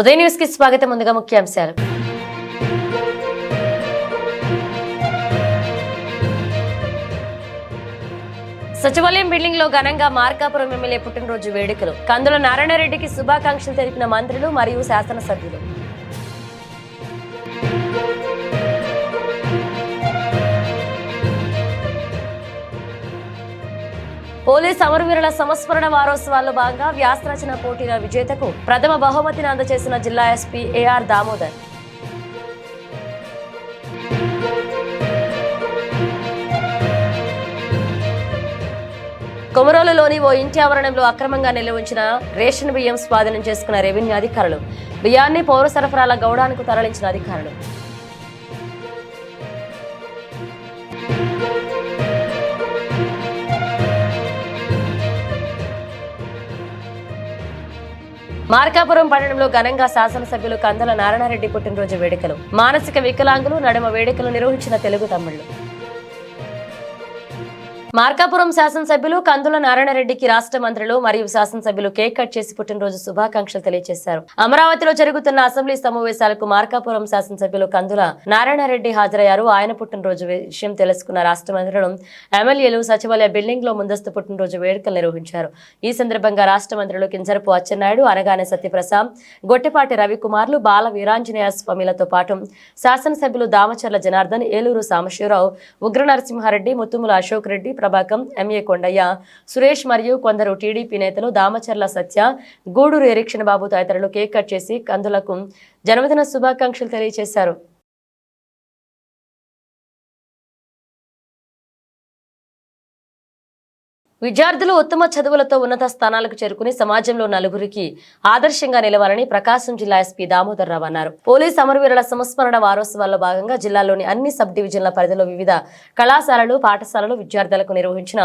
ఉదయ న్యూస్కి స్వాగతం ముందుగా ముఖ్యాంశాలు. సచివాలయం బిల్డింగ్లో ఘనంగా మార్కాపురం ఎమ్మెల్యే పుట్టినరోజు వేడుకలు. కందుల నారాయణరెడ్డికి శుభాకాంక్షలు తెలిపిన మంత్రులు మరియు శాసనసభ్యులు. పోలీస్ అమరవీరుల సంస్మరణ వారోత్సవాల్లో భాగంగా వ్యాసరచన పోటీల విజేతకు ప్రథమ బహుమతిని అందజేసిన జిల్లా ఎస్పీ ఏఆర్ దామోదర్. కొమరోలులోని ఓ ఇంటి ఆవరణంలో అక్రమంగా నిల్వ ఉంచిన రేషన్ బియ్యం స్వాధీనం చేసుకున్న రెవెన్యూ అధికారులు బియ్యాన్ని పౌర సరఫరాల గౌడానికి తరలించిన అధికారులు. మార్కాపురం పట్టణంలో ఘనంగా శాసనసభ్యులు కందల నారాయణరెడ్డి పుట్టినరోజు వేడుకలు. మానసిక వికలాంగులు నడుమ వేడుకలు నిర్వహించిన తెలుగు తమ్ముళ్ళు మార్కాపురం శాసనసభ్యులు కందుల నారాయణరెడ్డికి రాష్ట్ర మంత్రులు మరియు శాసనసభ్యులు కేక్ కట్ చేసి పుట్టినరోజు శుభాకాంక్షలు తెలియజేశారు. అమరావతిలో జరుగుతున్న అసెంబ్లీ సమావేశాలకు మార్కాపురం శాసనసభ్యులు కందుల నారాయణరెడ్డి హాజరయ్యారు. ఆయన పుట్టినరోజు విషయం తెలుసుకున్న రాష్ట్ర మంత్రులు ఎమ్మెల్యేలు సచివాలయ బిల్డింగ్లో ముందస్తు పుట్టినరోజు వేడుకలు నిర్వహించారు. ఈ సందర్భంగా రాష్ట్ర మంత్రులు కింజరపు అచ్చెన్నాయుడు అనగానే సత్యప్రసాద్ గొట్టిపాటి రవికుమార్లు బాల వీరాంజనేయ స్వామిలతో పాటు శాసనసభ్యులు దామచర్ల జనార్దన్ ఏలూరు సాంబశివరావు ఉగ్ర నరసింహారెడ్డి ముత్తుముల అశోక్ రెడ్డి ప్రభాకం ఎంఏ కొండయ్య సురేష్ మరియు కొందరు టీడీపీ నేతలు దామచర్ల సత్య గూడూరు ఎరిక్షన్ బాబు తదితరులు కేక్ కట్ చేసి కందులకు జన్మదిన శుభాకాంక్షలు తెలియజేశారు విద్యార్థులు ఉత్తమ చదువులతో ఉన్నత స్థానాలకు చేరుకుని సమాజంలో నలుగురికి ఆదర్శంగా నిలవాలని ప్రకాశం జిల్లా ఎస్పీ దామోదర్ రావు అన్నారు. పోలీస్ అమరవీరుల సంస్మరణ వారోత్సవాల్లో భాగంగా జిల్లాలోని అన్ని సబ్ డివిజన్ల పరిధిలో వివిధ కళాశాలలు పాఠశాలలు విద్యార్థులకు నిర్వహించిన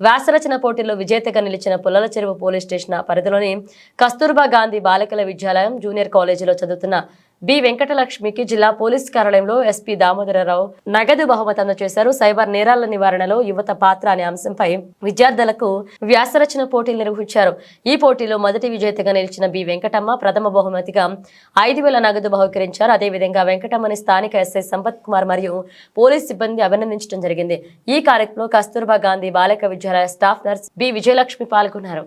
వ్యాసరచన పోటీల్లో విజేతగా నిలిచిన పుల్లల చెరువు పోలీస్ స్టేషన్ పరిధిలోని కస్తూర్బా గాంధీ బాలికల విద్యాలయం జూనియర్ కాలేజీలో చదువుతున్న బి వెంకటలక్ష్మికి జిల్లా పోలీస్ కార్యాలయంలో ఎస్పీ దామోదరరావు నగదు బహుమతి అందజేశారు సైబర్ నేరాల నివారణలో యువత పాత్ర అనే అంశంపై విద్యార్థులకు వ్యాసరచన పోటీలు నిర్వహించారు. ఈ పోటీలో మొదటి విజేతగా నిలిచిన బి వెంకటమ్మ ప్రథమ బహుమతిగా ఐదు వేల నగదు బహుకరించారు. అదేవిధంగా వెంకటమ్మని స్థానిక ఎస్ఐ సంపత్ కుమార్ మరియు పోలీస్ సిబ్బంది అభినందించడం జరిగింది. ఈ కార్యక్రమంలో Kasturba Gandhi Balika Vidyalaya staff nurse B Vijayalakshmi పాల్గొన్నారు.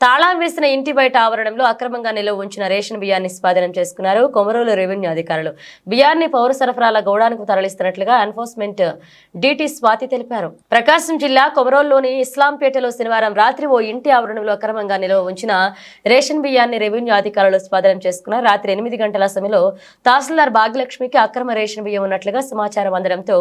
తాళం వేసిన ఇంటి బయట ఆవరణంలో అక్రమంగా నిల్వ ఉంచిన రేషన్ బియ్యాన్ని స్వాధీనం చేసుకున్నారు. కొమరోలు రెవెన్యూ అధికారులు. బియ్యాన్ని పౌర సరఫరాల గౌడానికి తరలిస్తున్నట్లుగా ఎన్ఫోర్స్మెంట్ డిటి స్వాతి తెలిపారు. ప్రకాశం జిల్లా కొమరోల్లోని ఇస్లాంపేటలో శనివారం రాత్రి ఓ ఇంటి ఆవరణంలో అక్రమంగా నిల్వ ఉంచిన రేషన్ బియ్యాన్ని రెవెన్యూ అధికారులు స్వాధీనం చేసుకున్నారు. రాత్రి ఎనిమిది గంటల సమయంలో తహసీల్దార్ భాగ్యలక్ష్మికి అక్రమ రేషన్ బియ్యం ఉన్నట్లుగా సమాచారం అందడంతో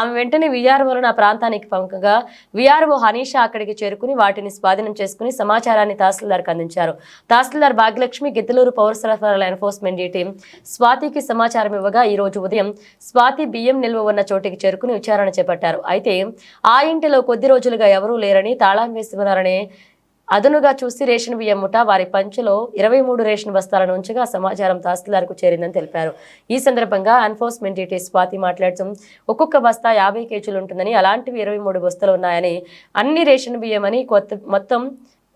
ఆమె వెంటనే విఆర్ఓలను ఆ ప్రాంతానికి పంపగా విఆర్ఓ హనీషా అక్కడికి చేరుకుని వాటిని స్వాధీనం చేసుకుని సమాచారాన్ని తహసీల్దార్కి అందించారు. తహసీల్దార్ భాగ్యలక్ష్మి గిద్దలూరు పౌర సరఫరాల ఎన్ఫోర్స్మెంట్ టీం స్వాతికి సమాచారం ఇవ్వగా ఈ రోజు ఉదయం స్వాతి బియ్యం నిల్వ ఉన్న చోటికి చేరుకుని విచారణ చేపట్టారు. అయితే ఆ ఇంటిలో కొద్ది రోజులుగా ఎవరూ లేరని తాళం వేసి ఉన్నారని అదనుగా చూసి రేషన్ బియ్యం ముఠ వారి పంచులో ఇరవై మూడు రేషన్ బస్తాలను ఉంచగా సమాచారం తహసీల్దార్కు చేరిందని తెలిపారు. ఈ సందర్భంగా ఎన్ఫోర్స్మెంట్ డీటీ స్వాతి మాట్లాడుతూ ఒక్కొక్క బస్తా యాభై కేజీలు ఉంటుందని అలాంటివి ఇరవై మూడు బస్తాలు ఉన్నాయని అన్ని రేషన్ బియ్యం అని కొత్త మొత్తం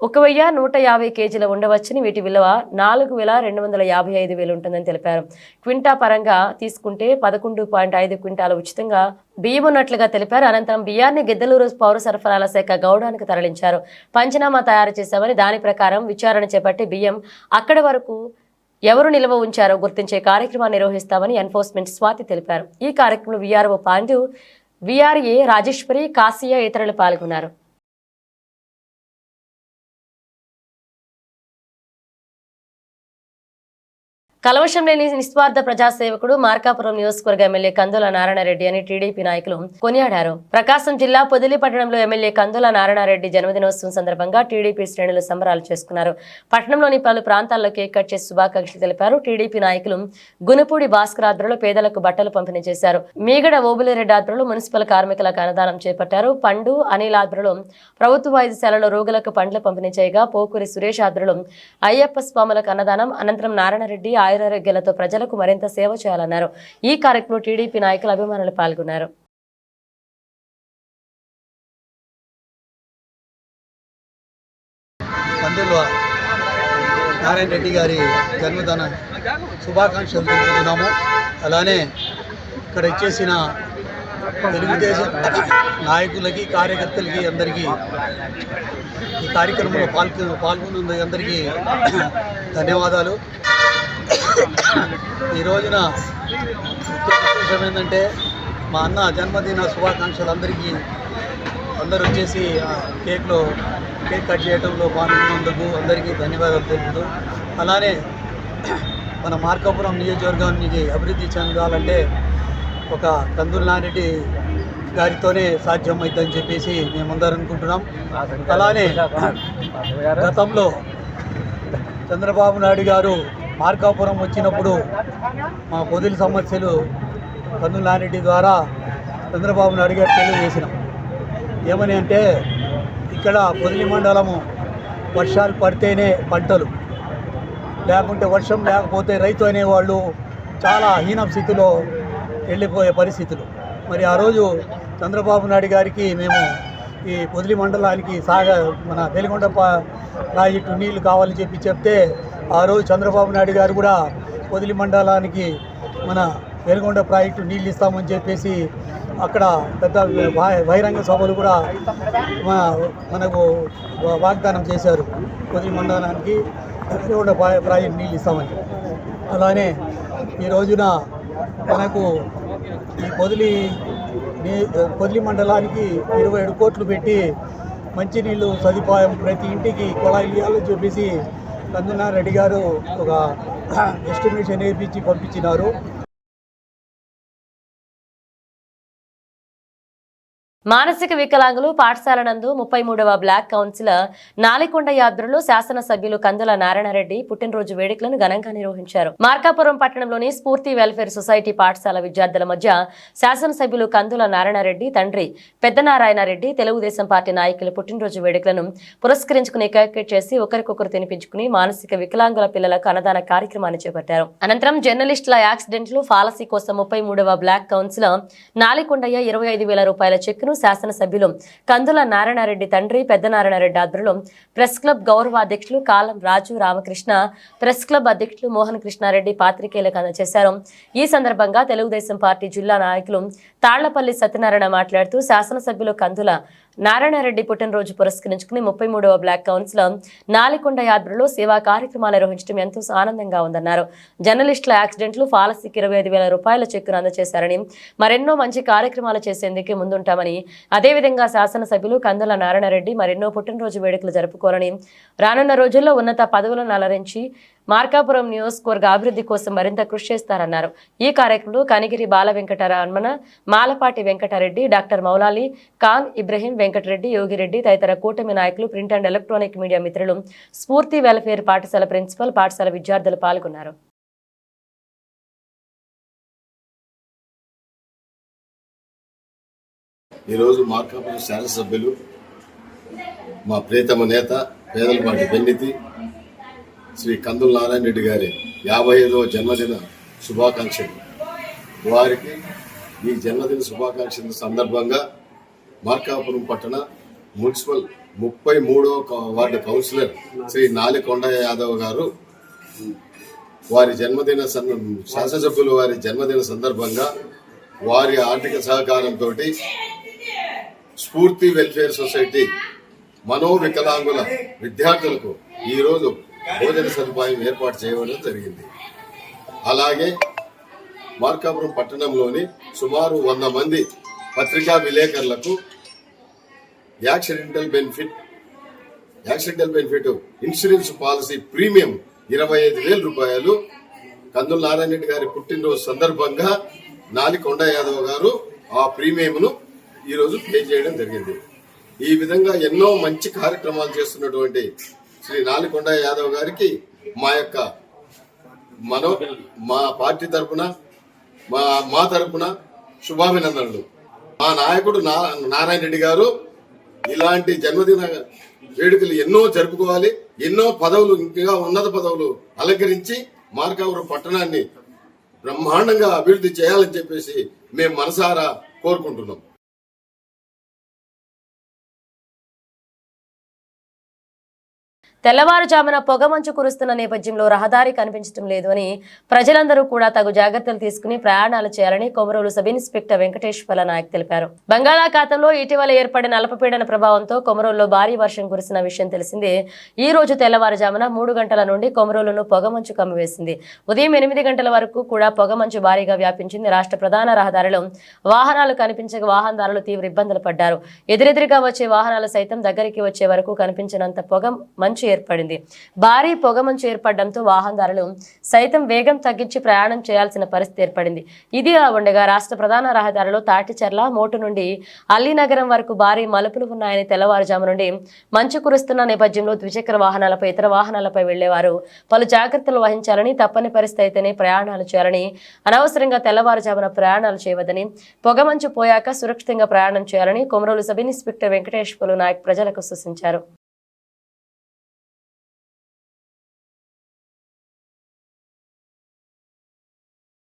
ఒక వెయ్యి నూట యాభై కేజీలు ఉండవచ్చని వీటి విలువ నాలుగు వేల రెండు వందల యాభై ఐదు వేలు ఉంటుందని తెలిపారు. క్వింటా పరంగా తీసుకుంటే పదకొండు పాయింట్ ఐదు క్వింటాలు ఉచితంగా బియ్యం ఉన్నట్లుగా తెలిపారు. అనంతరం బియ్యాన్ని గిద్దలూరు పౌర సరఫరాల శాఖ గౌడానికి తరలించారు. పంచనామా తయారు చేశామని దాని ప్రకారం విచారణ చేపట్టి బియ్యం అక్కడి వరకు ఎవరు నిల్వ ఉంచారో గుర్తించే కార్యక్రమాన్ని నిర్వహిస్తామని ఎన్ఫోర్స్మెంట్ స్వాతి తెలిపారు. ఈ కార్యక్రమంలో VRO Pandu VRA Rajeshwari cassia ఇతరులు పాల్గొన్నారు. కలవశం లేని నిస్వార్థ ప్రజాసేవకుడు మార్కాపురం నియోజకవర్గ ఎమ్మెల్యే కందుల నారాయణరెడ్డి అని టీడీపీ నాయకులు కొనియాడారు. ప్రకాశం జిల్లా పొదిలి పట్టణంలో ఎమ్మెల్యే కందుల నారాయణరెడ్డి జన్మదినోత్సవం సందర్భంగా టీడీపీ శ్రేణులు సంబరాలు చేసుకున్నారు. పట్టణంలోని పలు ప్రాంతాల్లో కేక్ కట్ చేసి శుభాకాంక్షలు తెలిపారు. టీడీపీ నాయకులు గునుపూడి భాస్కర్ ఆధ్వర్యంలో పేదలకు బట్టలు పంపిణీ చేశారు. మీగడ ఓబులిరెడ్డి ఆధ్వర్యంలో మున్సిపల్ కార్మికులకు అన్నదానం చేపట్టారు. పండు అనిల్ ఆధ్వర్యంలో ప్రభుత్వ వైద్యశాలలో రోగులకు పండ్లు పంపిణీ చేయగా పోకూరి సురేష్ ఆధ్వర్యంలో అయ్యప్ప స్వాములకు అన్నదానం. అనంతరం నారాయణరెడ్డి ఆయురారోగ్యాలతో ప్రజలకు మరింత సేవ చేయాలన్నారు. ఈ కార్యక్రమంలో టీడీపీ నాయకులు అభిమానులు పాల్గొన్నారు. నారాయణ రెడ్డి గారి జన్మదిన శుభాకాంక్షలు తెలుపుతున్నాము. అలానే ఇక్కడ ఇచ్చేసిన తెలుగుదేశం నాయకులకి కార్యకర్తలకి అందరికీ ఈ కార్యక్రమంలో పాల్గొ పాల్గొన్న అందరికీ ధన్యవాదాలు. ఈ రోజున విశేషం ఏంటంటే మా అన్న జన్మదిన శుభాకాంక్షలు అందరికీ అందరూ వచ్చేసి కేక్లో కేక్ కట్ చేయడంలో పాల్గొన్నందుకు అందరికీ ధన్యవాదాలు తెలుపుతూ అలానే మన మార్కాపురం నియోజకవర్గానికి అభివృద్ధి చెందాలంటే ఒక కందుల నారెడ్డి గారితోనే సాధ్యం అవుతుందని చెప్పేసి మేమందరం అనుకుంటున్నాం. అలానే గతంలో చంద్రబాబు నాయుడు గారు మార్కాపురం వచ్చినప్పుడు మా పొదుల సమస్యలు కందుల నారెడ్డి ద్వారా చంద్రబాబు నాయుడు గారు తెలియజేసినాం. ఏమని అంటే ఇక్కడ పొదిలి మండలము వర్షాలు పడితేనే పంటలు. లేకుంటే వర్షం లేకపోతే రైతు అనేవాళ్ళు చాలా హీన స్థితిలో వెళ్ళిపోయే పరిస్థితులు. మరి ఆ రోజు చంద్రబాబు నాయుడు గారికి మేము ఈ పొదిలి మండలానికి సాగ మన వెలిగొండ పా- ప్రాజెక్టు నీళ్ళు కావాలని చెప్పి చెప్తే ఆ రోజు చంద్రబాబు నాయుడు గారు కూడా పొదిలి మండలానికి మన వెలుగొండ ప్రాజెక్టు నీళ్ళు ఇస్తామని చెప్పేసి అక్కడ పెద్ద బహిరంగ సభలు కూడా మనకు వాగ్దానం చేశారు. పొదిలి మండలానికి వెలుగొండ ప్రా- ప్రాజెక్టు నీళ్ళు ఇస్తామని. అలానే ఈ రోజున మనకు ఈ పొదిలి నీ- పొదిలి మండలానికి ఇరవై ఏడు కోట్లు పెట్టి మంచినీళ్ళు సదుపాయం ప్రతి ఇంటికి కుళాయిలు ఇవ్వాలని చెప్పేసి కందునారెడ్డి గారు ఒక ఎస్టిమేషన్ వేయించి పంపించినారు. మానసిక వికలాంగులు పాఠశాల నందు ముప్పై మూడవ బ్లాక్ కౌన్సిల్ నాలికొండ యాత్రలో శాసనసభ్యులు కందుల నారాయణరెడ్డి పుట్టినరోజు వేడుకలను ఘనంగా నిర్వహించారు. మార్కాపురం పట్టణంలోని స్ఫూర్తి వెల్ఫేర్ సొసైటీ పాఠశాల విద్యార్థుల మధ్య శాసనసభ్యులు కందుల నారాయణరెడ్డి తండ్రి పెద్దనారాయణరెడ్డి తెలుగుదేశం పార్టీ నాయకులు పుట్టినరోజు వేడుకలను పురస్కరించుకుని కేక్ చేసి ఒకరికొకరు తినిపించుకుని మానసిక వికలాంగుల పిల్లలకు అన్నదాన కార్యక్రమాన్ని చేపట్టారు. అనంతరం జర్నలిస్టుల యాక్సిడెంట్లు ఫాలసీ కోసం ముప్పై మూడవ బ్లాక్ కౌన్సిల్ నాలికొండయ్య ఇరవై ఐదు వేల రూపాయల చెక్కును శాసనసభ్యులు కందుల నారాయణరెడ్డి తండ్రి పెద్దనారాయణరెడ్డి ఆధ్వర్యంలో ప్రెస్ క్లబ్ గౌరవ అధ్యక్షులు కాలం రాజు రామకృష్ణ ప్రెస్ క్లబ్ అధ్యక్షులు మోహన్ కృష్ణారెడ్డి పాత్రికేయులకు అందజేశారు. ఈ సందర్భంగా తెలుగుదేశం పార్టీ జిల్లా నాయకులు తాళ్ళపల్లి సత్యనారాయణ మాట్లాడుతూ శాసనసభ్యులు కందుల నారాయణరెడ్డి పుట్టినరోజు పురస్కరించుకుని ముప్పై మూడవ బ్లాక్ కౌన్సిల్ నాలికొండ యాత్రలో సేవా కార్యక్రమాలు నిర్వహించడం ఎంతో ఆనందంగా ఉందన్నారు. జర్నలిస్టుల యాక్సిడెంట్లు ఫాలసీకి ఇరవై ఐదు వేల రూపాయల చెక్కును అందజేశారని మరెన్నో మంచి కార్యక్రమాలు చేసేందుకే ముందుంటామని అదేవిధంగా శాసనసభ్యులు కందుల నారాయణరెడ్డి మరెన్నో పుట్టినరోజు వేడుకలు జరుపుకోవాలని రానున్న రోజుల్లో ఉన్నత పదవులను అలరించి మార్కాపురం నియోజకవర్గ అభివృద్ధి కోసం మరింత కృషి చేస్తారన్నారు. ఈ కార్యక్రమంలో కనిగిరి బాల వెంకటరమణ మాలపాటి వెంకటరెడ్డి డాక్టర్ మౌలాలి ఖాన్ ఇబ్రహీం వెంకటరెడ్డి యోగిరెడ్డి తదితర కూటమి నాయకులు ప్రింట్ అండ్ ఎలక్ట్రానిక్ మీడియా మిత్రులు స్ఫూర్తి వెల్ఫేర్ పాఠశాల ప్రిన్సిపల్ పాఠశాల విద్యార్థులు పాల్గొన్నారు. ఈరోజు మార్కాపురం శాసనసభ్యులు మా ప్రియతమ నేత పేదలపాటి పెన్నితి శ్రీ కందుల నారాయణ రెడ్డి గారి యాభై ఐదవ జన్మదిన శుభాకాంక్షలు. వారికి ఈ జన్మదిన శుభాకాంక్షల సందర్భంగా మార్కాపురం పట్టణ మున్సిపల్ ముప్పై మూడవ వార్డు కౌన్సిలర్ శ్రీ నాలికొండ యాదవ్ గారు వారి జన్మదిన సంద- శాసనసభ్యులు వారి జన్మదిన సందర్భంగా వారి ఆర్థిక సహకారంతో స్ఫూర్తి వెల్ఫేర్ సొసైటీ మనోవికలాంగుల విద్యార్థులకు ఈరోజు భోజన సదుపాయం ఏర్పాటు చేయడం జరిగింది. అలాగే మార్కాపురం పట్టణంలోని సుమారు వంద మంది పత్రికా విలేకరులకు accidental benefit accidental benefit insurance policy premium ఇరవై ఐదు వేల రూపాయలు కందుల నారాయణ రెడ్డి గారి పుట్టినరోజు సందర్భంగా నాలికొండ యాదవ్ గారు ఆ ప్రీమియంను ఈరోజు పే చేయడం జరిగింది. ఈ విధంగా ఎన్నో మంచి కార్యక్రమాలు చేస్తున్నటువంటి శ్రీ నాలికొండ యాదవ్ గారికి మా యొక్క మనో మా పార్టీ తరఫున మా మా తరపున శుభాభినందనలు. మా నాయకుడు నారాయణ రెడ్డి గారు ఇలాంటి జన్మదిన వేడుకలు ఎన్నో జరుపుకోవాలి ఎన్నో పదవులు ఇంకా ఉన్నత పదవులు అలంకరించి మార్కాపురం పట్టణాన్ని బ్రహ్మాండంగా అభివృద్ధి చేయాలని చెప్పేసి మేము మనసారా కోరుకుంటున్నాం. తెల్లవారుజామున పొగమంచు కురుస్తున్న నేపథ్యంలో రహదారి కనిపించడం లేదు అని ప్రజలందరూ కూడా తగు జాగ్రత్తలు తీసుకుని ప్రయాణాలు చేయాలని కొమరోలు సబ్ ఇన్స్పెక్టర్ వెంకటేశ్వర నాయక్ తెలిపారు. బంగాళాఖాతంలో ఇటీవల ఏర్పడిన అల్పపీడన ప్రభావంతో కొమరోల్లో భారీ వర్షం కురిసిన విషయం తెలిసిందే. ఈ రోజు తెల్లవారుజామున మూడు గంటల నుండి కొమరోలును పొగమంచు కమ్మివేసింది. ఉదయం ఎనిమిది గంటల వరకు కూడా పొగమంచు భారీగా వ్యాపించింది. రాష్ట్ర ప్రధాన రహదారిలో వాహనాలు కనిపించక వాహనదారులు తీవ్ర ఇబ్బందులు పడ్డారు. ఎదురెదురుగా వచ్చే వాహనాలు సైతం దగ్గరికి వచ్చే వరకు కనిపించినంత పొగ మంచు ఏర్పడింది. భారీ పొగమంచు ఏర్పడడంతో వాహనదారులు సైతం వేగం తగ్గించి ప్రయాణం చేయాల్సిన పరిస్థితి ఏర్పడింది. ఇదిలా ఉండగా రాష్ట్ర ప్రధాన రహదారిలో తాటిచెర్ల మోటు నుండి అల్లీనగరం వరకు భారీ మలుపులు ఉన్నాయని తెల్లవారుజాము నుండి మంచు కురుస్తున్న నేపథ్యంలో ద్విచక్ర వాహనాలపై ఇతర వాహనాలపై వెళ్ళేవారు పలు జాగ్రత్తలు వహించాలని తప్పని పరిస్థితి అయితేనే ప్రయాణాలు చేయాలని అనవసరంగా తెల్లవారుజామున ప్రయాణాలు చేయవద్దని పొగమంచు పోయాక సురక్షితంగా ప్రయాణం చేయాలని కొమరోలు సబ్ ఇన్స్పెక్టర్ వెంకటేశ్వర్లు నాయక్ ప్రజలకు సూచించారు.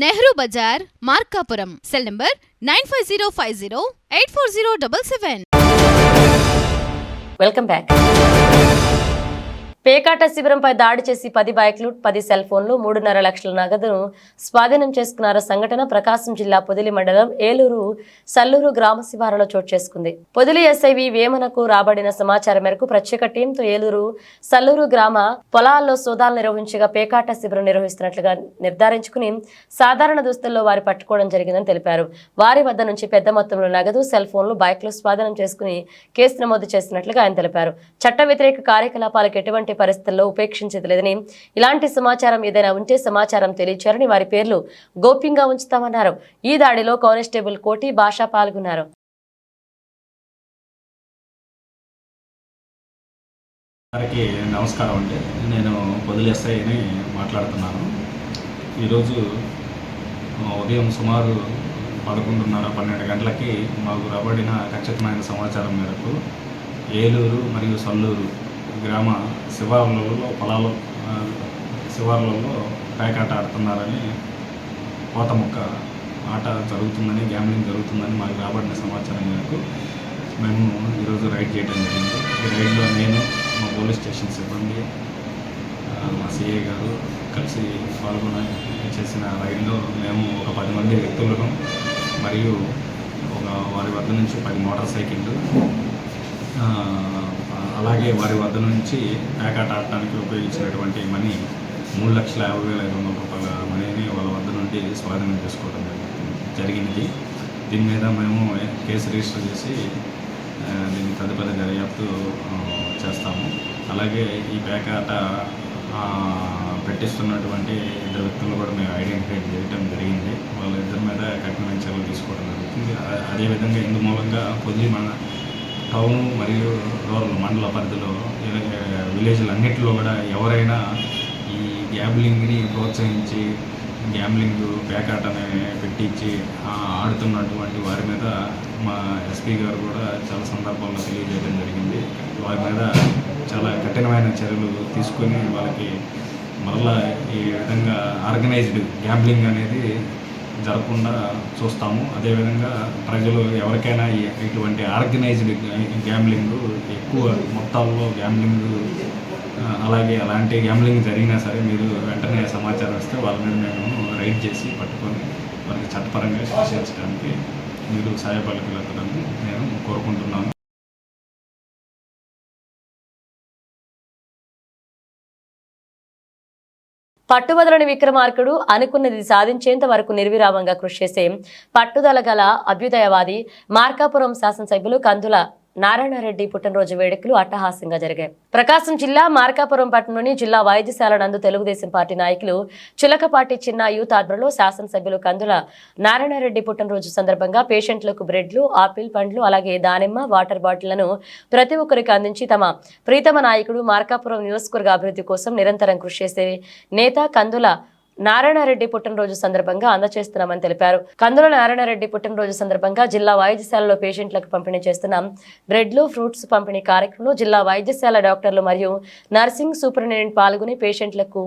Nehru Bazar Markapuram. Cell number nine five zero five zero eight four zero double seven. Welcome back పేకాట శిబిరంపై దాడి చేసి పది బైక్లు పది సెల్ ఫోన్లు మూడున్నర లక్షల నగదును స్వాధీనం చేసుకున్నారు సంఘటన ప్రకాశం జిల్లా పొదిలి మండలం ఏలూరు సల్లూరు గ్రామ శివారులో చోటు చేసుకుంది. పొదిలి ఎస్ఐవి వేమనకు రాబడిన సమాచారం మేరకు ప్రత్యేక టీంతో ఏలూరు సల్లూరు గ్రామ పొలాల్లో సోదాలు నిర్వహించగా పేకాట శిబిరం నిర్వహిస్తున్నట్లుగా నిర్ధారించుకుని సాధారణ దుస్తుల్లో వారి పట్టుకోవడం జరిగిందని తెలిపారు. వారి వద్ద నుంచి పెద్ద మొత్తంలో నగదు సెల్ ఫోన్లు బైక్లు స్వాధీనం చేసుకుని కేసు నమోదు చేసినట్లుగా ఆయన తెలిపారు. చట్ట వ్యతిరేక కార్యకలాపాలకు ఎటువంటి ఎలాంటి పరిస్థితుల్లో ఉపేక్షించలేదని ఇలాంటి సమాచారం ఏదైనా ఉంటే సమాచారం తెలియచారని వారి పేర్లు గోప్యంగా ఉంచుతామన్నారు. ఈ దాడిలో కానిస్టేబుల్ కోటి భాష పాల్గొన్నారు. అందరికీ నమస్కారం అండి. నేను పొదిలి మాట్లాడుతున్నాను. ఈరోజు ఉదయం సుమారు పదకొండున్నర పన్నెండు గంటలకి మాకు రాబడిన ఖచ్చితమైన సమాచారం మేరకు ఏలూరు మరియు సల్లూరు గ్రామ శివారులలో పొలాలు శివారులలో పేకాట ఆడుతున్నారని కోతముక్క ఆట జరుగుతుందని గ్యామ్లింగ్ జరుగుతుందని మాకు రాబడిన సమాచారం మేరకు మేము ఈరోజు రైడ్ చేయడం జరిగింది. ఈ రైడ్లో నేను మా పోలీస్ స్టేషన్ సిబ్బంది మా సిఏ గారు కలిసి పాల్గొన చేసిన రైడ్లో మేము ఒక పది మంది వ్యక్తులను మరియు ఒక వారి వద్ద నుంచి పది మోటార్ సైకిళ్ళు అలాగే వారి వద్ద నుంచి పేకాట ఆడటానికి ఉపయోగించినటువంటి మనీ మూడు లక్షల యాభై వేల ఐదు వందల రూపాయల మనీని వాళ్ళ వద్ద నుండి స్వాధీనం చేసుకోవడం జరిగింది- దీని మీద మేము కేసు రిజిస్టర్ చేసి దీన్ని తదుపరి దర్యాప్తు చేస్తాము. అలాగే ఈ పేకాట పెట్టిస్తున్నటువంటి ఇద్దరు వ్యక్తులను కూడా మేము ఐడెంటిఫై చేయడం జరిగింది. వాళ్ళిద్దరి మీద కఠినమైన చర్యలు తీసుకోవడం జరుగుతుంది. అదేవిధంగా ఇందు మూలంగా పొదిలి మన టౌన్ మరియు రూరల్ మండల పరిధిలో విలేజ్లన్నింటిలో విలేజ్లు అన్నింటిలో కూడా ఎవరైనా ఈ గ్యాబ్లింగ్ని ప్రోత్సహించి గ్యాంబ్లింగ్ బ్యాకాట్ అనే పెట్టించి ఆడుతున్నటువంటి వారి మీద మా ఎస్పీ గారు కూడా చాలా సందర్భాల్లో తెలియజేయడం జరిగింది. వారి మీద చాలా కఠినమైన చర్యలు తీసుకొని వాళ్ళకి మరలా ఈ విధంగా ఆర్గనైజ్డ్ గ్యాంబ్లింగ్ అనేది జరగకుండా చూస్తాము. అదేవిధంగా ప్రజలు ఎవరికైనా ఇటువంటి ఆర్గనైజ్డ్ గ్యాంబ్లింగ్ ఎక్కువ మొత్తాల్లో గ్యాంబ్లింగ్ అలాగే అలాంటి గ్యాంబ్లింగ్ జరిగినా సరే మీరు వెంటనే సమాచారం ఇస్తే వాళ్ళ మీద మేము రైడ్ చేసి పట్టుకొని వారికి చట్టపరంగా శిక్షించడానికి మీరు సహాయపడగలుగుతారని నేను కోరుకుంటున్నాను. పట్టువదలని విక్రమార్కుడు అనుకున్నది సాధించేంత వరకు నిర్విరామంగా కృషి చేసే పట్టుదల గల అభ్యుదయవాది మార్కాపురం శాసనసభ్యులు కందుల నారాయణరెడ్డి పుట్టినరోజు వేడుకలు అట్టహాసంగా జరిగాయి. ప్రకాశం జిల్లా మార్కాపురం పట్టణంలోని జిల్లా వైద్యశాల నందు తెలుగుదేశం పార్టీ నాయకులు చిలకపాటి చిన్న యూత్ ఆధ్వర్యంలో శాసనసభ్యులు కందుల నారాయణరెడ్డి పుట్టినరోజు సందర్భంగా పేషెంట్లకు బ్రెడ్లు ఆపిల్ పండ్లు అలాగే దానిమ్మ వాటర్ బాటిళ్ళను ప్రతి ఒక్కరికి అందించి తమ ప్రీతమ నాయకుడు మార్కాపురం నియోజకవర్గ అభివృద్ధి కోసం నిరంతరం కృషి చేసే నేత కందుల నారాయణరెడ్డి పుట్టినరోజు సందర్భంగా అందజేస్తున్నామని తెలిపారు. కందుల నారాయణరెడ్డి పుట్టినరోజు సందర్భంగా జిల్లా వైద్యశాలలో పేషెంట్లకు పంపిణీ చేస్తున్న బ్రెడ్లు ఫ్రూట్స్ పంపిణీ కార్యక్రమంలో జిల్లా వైద్యశాల డాక్టర్లు మరియు నర్సింగ్ సూపరింటెండెంట్ పాల్గొని పేషెంట్లకు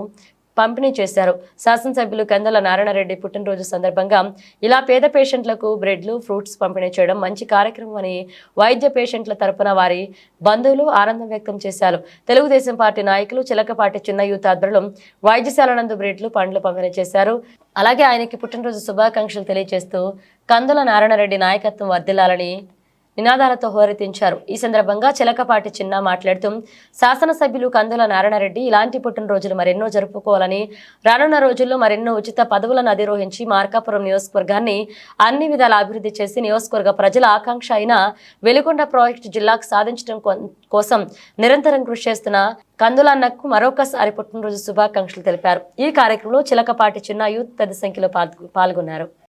పంపిణీ చేశారు. శాసనసభ్యులు కందల నారాయణరెడ్డి పుట్టినరోజు సందర్భంగా ఇలా పేద పేషెంట్లకు బ్రెడ్లు ఫ్రూట్స్ పంపిణీ చేయడం మంచి కార్యక్రమం అని వైద్య పేషెంట్ల తరపున వారి బంధువులు ఆనందం వ్యక్తం చేశారు. తెలుగుదేశం పార్టీ నాయకులు చిలకపాటి చిన్న యూత్ ఆధ్వర్యంలో వైద్యశాల నందు బ్రెడ్లు పండ్లు పంపిణీ చేశారు. అలాగే ఆయనకి పుట్టినరోజు శుభాకాంక్షలు తెలియజేస్తూ కందుల నారాయణరెడ్డి నాయకత్వం వర్ధిల్లాలని నినాదాలతో హోరెత్తించారు. ఈ సందర్భంగా చిలకపాటి చిన్న మాట్లాడుతూ శాసనసభ్యులు కందుల నారాయణరెడ్డి ఇలాంటి పుట్టినరోజులు మరెన్నో జరుపుకోవాలని రానున్న రోజుల్లో మరెన్నో ఉచిత పదవులను అధిరోహించి మార్కాపురం నియోజకవర్గాన్ని అన్ని విధాల అభివృద్ధి చేసి నియోజకవర్గ ప్రజల ఆకాంక్ష అయిన వెలుగొండ ప్రాజెక్టు జిల్లాకు సాధించడం కో- కోసం నిరంతరం కృషి చేస్తున్న కందులన్నకు మరొకసారి పుట్టినరోజు శుభాకాంక్షలు తెలిపారు. ఈ కార్యక్రమంలో చిలకపాటి చిన్న యూత్ పెద్ద సంఖ్యలో పాల్గొ- పాల్గొన్నారు.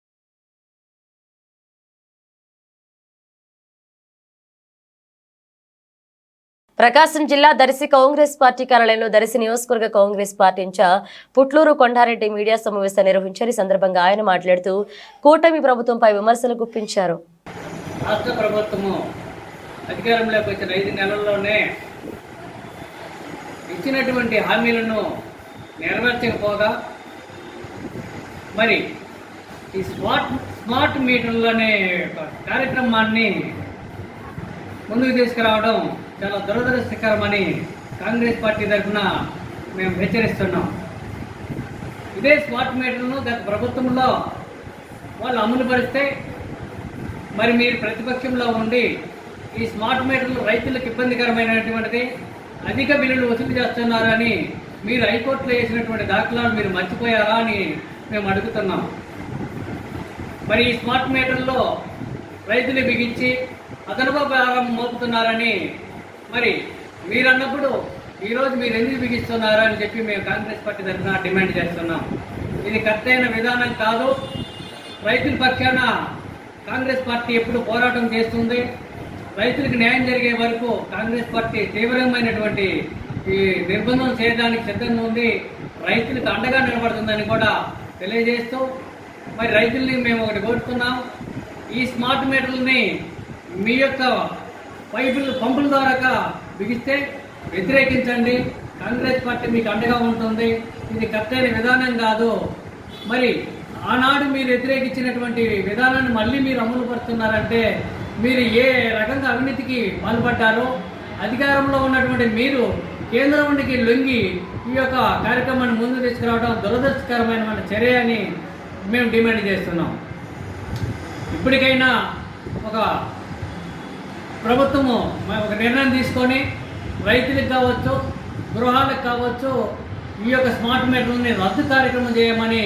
ప్రకాశం జిల్లా దర్శి కాంగ్రెస్ పార్టీ కార్యాలయంలో దర్శి నియోజకవర్గ Congress party incharge Putluru Kondareddy media సమావేశం నిర్వహించారు. ఈ సందర్భంగా ఆయన మాట్లాడుతూ కూటమి ప్రభుత్వంపై విమర్శలు గుప్పించారు. రాష్ట్ర ప్రభుత్వము అధికారంలోకి వచ్చిన ఐదు నెలల్లోనే ఇచ్చినటువంటి హామీలను నెరవేర్చకపోగా మరి ఈ స్మార్ట్ స్మార్ట్ మీటర్లనే ఒక కార్యక్రమాన్ని ముందుకు తీసుకురావడం చాలా దురదృష్టకరమని కాంగ్రెస్ పార్టీ తరఫున మేము హెచ్చరిస్తున్నాం. ఇదే స్మార్ట్ మీటర్ను గత ప్రభుత్వంలో వాళ్ళు అమలు పరిస్తే మరి మీరు ప్రతిపక్షంలో ఉండి ఈ స్మార్ట్ మీటర్లు రైతులకు ఇబ్బందికరమైనటువంటిది అధిక బిల్లులు వసూలు చేస్తున్నారని మీరు హైకోర్టులో వేసినటువంటి దాఖలాలు మీరు మర్చిపోయారా అని మేము అడుగుతున్నాం. మరి ఈ స్మార్ట్ మీటర్లో రైతులు బిగించి అదనపు భారం మోపుతున్నారని మరి మీరు అన్నప్పుడు ఈరోజు మీరు ఎందుకు బిగిస్తున్నారా అని చెప్పి మేము కాంగ్రెస్ పార్టీ తరఫున డిమాండ్ చేస్తున్నాం. ఇది కరెక్టైన విధానం కాదు. రైతుల పక్షాన కాంగ్రెస్ పార్టీ ఎప్పుడు పోరాటం చేస్తుంది. రైతులకు న్యాయం జరిగే వరకు కాంగ్రెస్ పార్టీ తీవ్రమైనటువంటి ఈ నిర్బంధం చేయడానికి సిద్ధంగా ఉంది. రైతులకు అండగా నిలబడుతుందని కూడా తెలియజేస్తూ మరి రైతుల్ని మేము ఒకటి కోరుతున్నాం. ఈ స్మార్ట్ మీటర్లని మీ యొక్క పైపులు పంపుల ద్వారా బిగిస్తే వ్యతిరేకించండి. కాంగ్రెస్ పార్టీ మీకు అండగా ఉంటుంది. ఇది కరెక్టైన విధానం కాదు. మరి ఆనాడు మీరు వ్యతిరేకించినటువంటి విధానాన్ని మళ్ళీ మీరు అమలు పడుతున్నారంటే మీరు ఏ రకంగా అవినీతికి పాల్పడ్డారో అధికారంలో ఉన్నటువంటి మీరు కేంద్రానికి లొంగి ఈ యొక్క కార్యక్రమాన్ని ముందు తీసుకురావడం దురదృష్టకరమైన చర్య అని మేము డిమాండ్ చేస్తున్నాం. ఇప్పటికైనా ఒక ప్రభుత్వము ఒక నిర్ణయం తీసుకొని రైతులకు కావచ్చు గృహాలకు కావచ్చు ఈ యొక్క స్మార్ట్ మీటర్లని రద్దు కార్యక్రమం చేయమని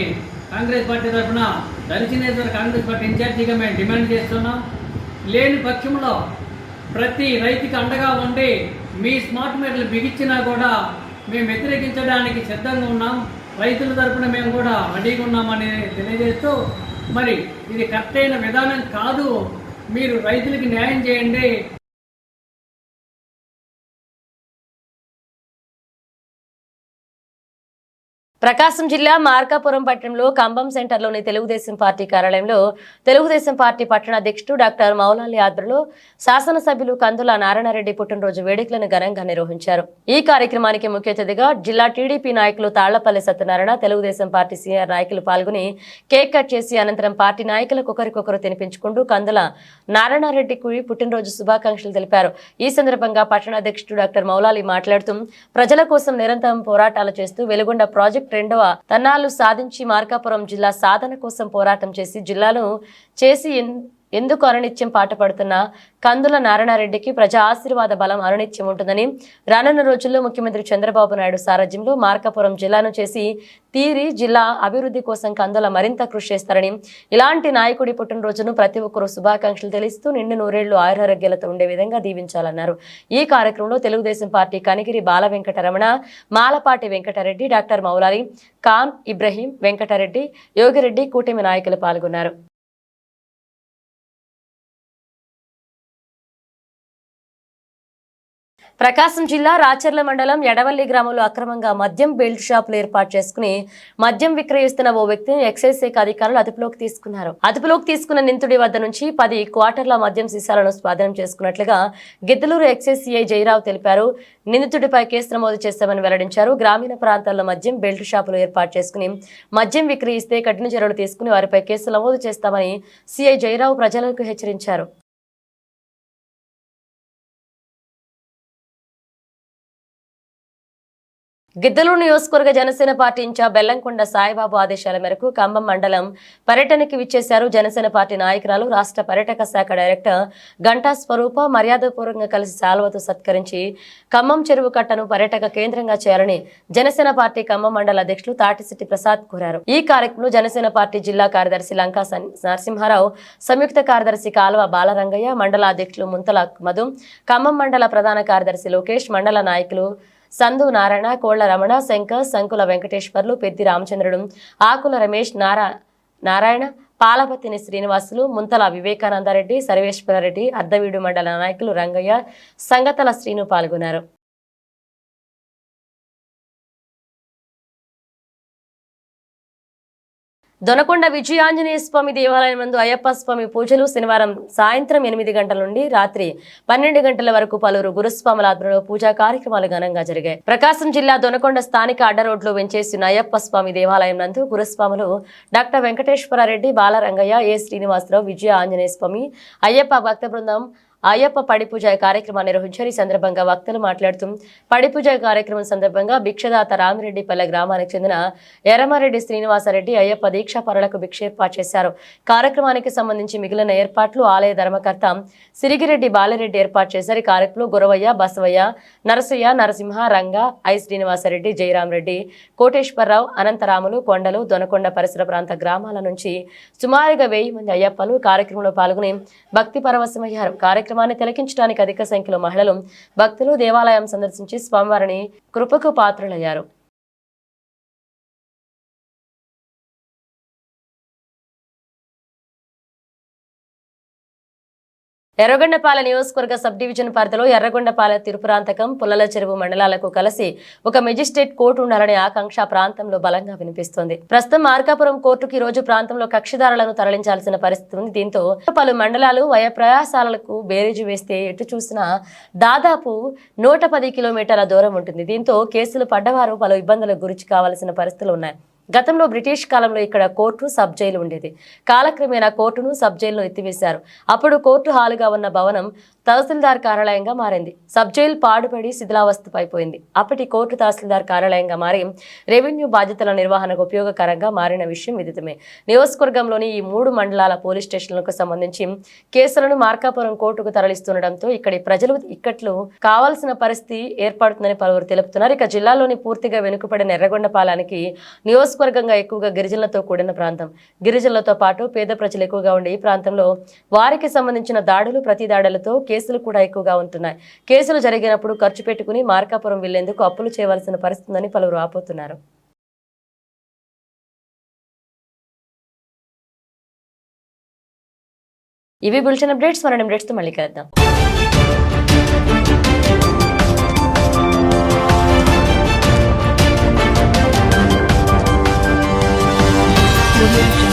కాంగ్రెస్ పార్టీ తరఫున దళిత కాంగ్రెస్ పార్టీ ఇన్ఛార్జీగా మేము డిమాండ్ చేస్తున్నాం. లేని పక్షంలో ప్రతి రైతుకి అండగా ఉండి మీ స్మార్ట్ మీటర్లు బిగించినా కూడా మేము వ్యతిరేకించడానికి సిద్ధంగా ఉన్నాం. రైతుల తరపున మేము కూడా రెడీగా ఉన్నామని తెలియజేస్తూ మరి ఇది కరెక్ట్ అయిన విధానం కాదు. మీరు రైతులకి న్యాయం చేయండి. ప్రకాశం జిల్లా మార్కాపురం పట్టణంలో కంబం సెంటర్లోని తెలుగుదేశం పార్టీ కార్యాలయంలో తెలుగుదేశం పార్టీ పట్టణ అధ్యక్షుడు డాక్టర్ మౌలాలి ఆధ్వర్యంలో శాసనసభ్యులు కందుల నారాయణరెడ్డి పుట్టినరోజు వేడుకలను ఘనంగా నిర్వహించారు. ఈ కార్యక్రమానికి ముఖ్య అతిథిగా జిల్లా టీడీపీ నాయకులు తాళ్ళపల్లి సత్యనారాయణ తెలుగుదేశం పార్టీ సీనియర్ నాయకులు పాల్గొని కేక్ కట్ చేసి అనంతరం పార్టీ నాయకులకు ఒకరికొకరు తినిపించుకుంటూ కందుల నారాయణరెడ్డికి పుట్టినరోజు శుభాకాంక్షలు తెలిపారు. ఈ సందర్భంగా పట్టణ అధ్యక్షుడు డాక్టర్ మౌలాలి మాట్లాడుతూ ప్రజల కోసం నిరంతరం పోరాటాలు చేస్తూ వెలుగొండ ప్రాజెక్ట్ రెండవ తన్నాలు సాధించి మార్కాపురం జిల్లా సాధన కోసం పోరాటం చేసి జిల్లాను చేసి ఎందుకు అరుణిత్యం పాట పడుతున్న కందుల నారాయణరెడ్డికి ప్రజా ఆశీర్వాద బలం అరుణిత్యం ఉంటుందని రానున్న రోజుల్లో ముఖ్యమంత్రి చంద్రబాబు నాయుడు సారథ్యంలో మార్కాపురం జిల్లాను చేసి తీరి జిల్లా అభివృద్ధి కోసం కందుల మరింత కృషి చేస్తారని ఇలాంటి నాయకుడి పుట్టినరోజును ప్రతి ఒక్కరూ శుభాకాంక్షలు తెలుస్తూ నిండు నూరేళ్ళు ఆయురారోగ్యాలతో ఉండే విధంగా దీవించాలన్నారు. ఈ కార్యక్రమంలో తెలుగుదేశం పార్టీ కనిగిరి బాల వెంకటరమణ మాలపాటి వెంకటరెడ్డి డాక్టర్ మౌలాలి ఖాన్ ఇబ్రహీం వెంకటరెడ్డి యోగిరెడ్డి కూటమి నాయకులు పాల్గొన్నారు. ప్రకాశం జిల్లా రాచర్ల మండలం ఎడవల్లి గ్రామంలో అక్రమంగా మద్యం బెల్ట్ షాపులు ఏర్పాటు చేసుకుని మద్యం విక్రయిస్తున్న ఓ వ్యక్తిని ఎక్సైజ్ శాఖ అధికారులు అదుపులోకి తీసుకున్నారు. అదుపులోకి తీసుకున్న నిందితుడి వద్ద నుంచి పది క్వార్టర్ల మద్యం సీసాలను స్వాధీనం చేసుకున్నట్లుగా గిద్దలూరు ఎక్సైజ్ సిఐ జయరావు తెలిపారు. నిందితుడిపై కేసు నమోదు చేస్తామని వెల్లడించారు. గ్రామీణ ప్రాంతాల్లో మద్యం బెల్ట్ షాపులు ఏర్పాటు చేసుకుని మద్యం విక్రయిస్తే కఠిన చర్యలు తీసుకుని వారిపై కేసు నమోదు చేస్తామని సిఐ జయరావు ప్రజలకు హెచ్చరించారు. గిద్దలూరు నియోజకవర్గ జనసేన పార్టీ ఇన్ఛార్జ్ బెల్లంకొండ సాయిబాబు ఆదేశాల మేరకు ఖమ్మం మండలం పర్యటనకి విచ్చేశారు జనసేన పార్టీ నాయకురాలు రాష్ట్ర పర్యాటక శాఖ డైరెక్టర్ గంటా స్వరూప మర్యాదపూర్వకంగా కలిసి శాల్వతో సత్కరించి ఖమ్మం చెరువు కట్టను పర్యాటక కేంద్రంగా చేయాలని జనసేన పార్టీ ఖమ్మం మండల అధ్యక్షులు తాటిశెట్టి ప్రసాద్ కోరారు. ఈ కార్యక్రమంలో జనసేన పార్టీ జిల్లా కార్యదర్శి లంకా నరసింహారావు సంయుక్త కార్యదర్శి కాలువ బాలరంగయ్య మండల అధ్యక్షులు ముంతల మధు ఖమ్మం మండల ప్రధాన కార్యదర్శి లోకేష్ మండల నాయకులు సంధు నారాయణ కోళ్ళ రమణ శంకర్ సంకుల వెంకటేశ్వర్లు పెద్ది రామచంద్రుడు ఆకుల రమేష్ నారా నారాయణ పాలపతిని శ్రీనివాసులు ముంతల వివేకానందారెడ్డి సర్వేశ్వరరెడ్డి అర్ధవీడు మండల నాయకులు రంగయ్య సంగతల శ్రీను పాల్గొన్నారు. దొనకొండ విజయాంజనేయ స్వామి దేవాలయం నందు అయ్యప్ప స్వామి పూజలు శనివారం సాయంత్రం ఎనిమిది గంటల నుండి రాత్రి పన్నెండు గంటల వరకు పలువురు గురుస్వాముల ఆధ్వర్యంలో పూజా కార్యక్రమాలు ఘనంగా జరిగాయి. ప్రకాశం జిల్లా దొనకొండ స్థానిక అడ్డ రోడ్లో వెంచేసిన అయ్యప్ప స్వామి దేవాలయం నందు గురుస్వాములు డాక్టర్ వెంకటేశ్వరారెడ్డి బాలరంగయ్య ఏ శ్రీనివాసరావు విజయ ఆంజనేయ స్వామి అయ్యప్ప భక్త బృందం అయ్యప్ప పడి పూజ కార్యక్రమాన్ని నిర్వహించారు. ఈ సందర్భంగా వక్తలు మాట్లాడుతూ పడిపూజ కార్యక్రమం సందర్భంగా భిక్షదాత రామిరెడ్డిపల్లె గ్రామానికి చెందిన ఎర్రమారెడ్డి శ్రీనివాసరెడ్డి అయ్యప్ప దీక్షా పరులకు భిక్షేర్పాటు చేశారు. కార్యక్రమానికి సంబంధించి మిగిలిన ఏర్పాట్లు ఆలయ ధర్మకర్త సిరిగిరెడ్డి బాలరెడ్డి ఏర్పాటు చేశారు. ఈ కార్యక్రమంలో గురవయ్య బసవయ్య నరసయ్య నరసింహ రంగ ఐ శ్రీనివాసరెడ్డి జయరామరెడ్డి కోటేశ్వరరావు అనంతరాములు కొండలు దొనకొండ పరిసర ప్రాంత గ్రామాల నుంచి సుమారుగా వెయ్యి మంది అయ్యప్పలు కార్యక్రమంలో పాల్గొని భక్తి పరవశమయ్యారు. కార్యక్రమాన్ని తిలకించడానికి అధిక సంఖ్యలో మహిళలు భక్తులు దేవాలయం సందర్శించి స్వామివారిని కృపకు పాత్రులయ్యారు. ఎర్రగొండపాల నియోజకవర్గ సబ్ డివిజన్ పరిధిలో ఎర్రగొండపాలెం తిరుపురాంతకం పుల్లల చెరువు మండలాలకు కలిసి ఒక మెజిస్ట్రేట్ కోర్టు ఉండాలనే ఆకాంక్ష ప్రాంతంలో బలంగా వినిపిస్తోంది. ప్రస్తుతం మార్కాపురం కోర్టుకు ఈ రోజు ప్రాంతంలో కక్షిదారులను తరలించాల్సిన పరిస్థితి ఉంది. దీంతో పలు మండలాలు వయ ప్రయాసాలకు బేరీజు వేస్తే ఎటు చూసినా దాదాపు నూట పది కిలోమీటర్ల దూరం ఉంటుంది. దీంతో కేసులు పడ్డవారు పలు ఇబ్బందులకు గురి కావాల్సిన పరిస్థితులు ఉన్నాయి. గతంలో బ్రిటిష్ కాలంలో ఇక్కడ కోర్టు సబ్ జైలు ఉండేది. కాలక్రమేణా కోర్టును సబ్ జైలును ఎత్తివేశారు. అప్పుడు కోర్టు హాలుగా ఉన్న భవనం తహసీల్దార్ కార్యాలయంగా మారింది. సబ్ జైల్ పాడుపడి శిథిలావస్థ పైపోయింది అప్పటి కోర్టు తహసీల్దార్ కార్యాలయంగా మారి రెవెన్యూ బాధ్యతల నిర్వహణకు ఉపయోగకరంగా మారిన విషయం విదితమే నియోజకవర్గంలోని ఈ మూడు మండలాల పోలీస్ స్టేషన్లకు సంబంధించి కేసులను మార్కాపురం కోర్టుకు తరలిస్తుండటంతో ఇక్కడి ప్రజలు ఇక్కట్లు కావాల్సిన పరిస్థితి ఏర్పడుతుందని పలువురు తెలుపుతున్నారు. ఇక జిల్లాలోని పూర్తిగా వెనుకబడిన ఎర్రగొండపాలానికి నియోజకవర్గంగా ఎక్కువగా గిరిజనులతో కూడిన ప్రాంతం. గిరిజనులతో పాటు పేద ప్రజలు ఎక్కువగా ఉండే ఈ ప్రాంతంలో వారికి సంబంధించిన దాడులు ప్రతి దాడులతో కేసులు కూడా ఎక్కువగా ఉంటున్నాయి. కేసులు జరిగినప్పుడు ఖర్చు పెట్టుకుని మార్కాపురం వెళ్ళేందుకు అప్పులు చేయవలసిన పరిస్థితుందని పలువురు ఆపోతున్నారు. ఇవి బులెటిన్ అప్డేట్స్. మన అప్డేట్స్తో మళ్ళీ కలుద్దాం. Audio Jungle.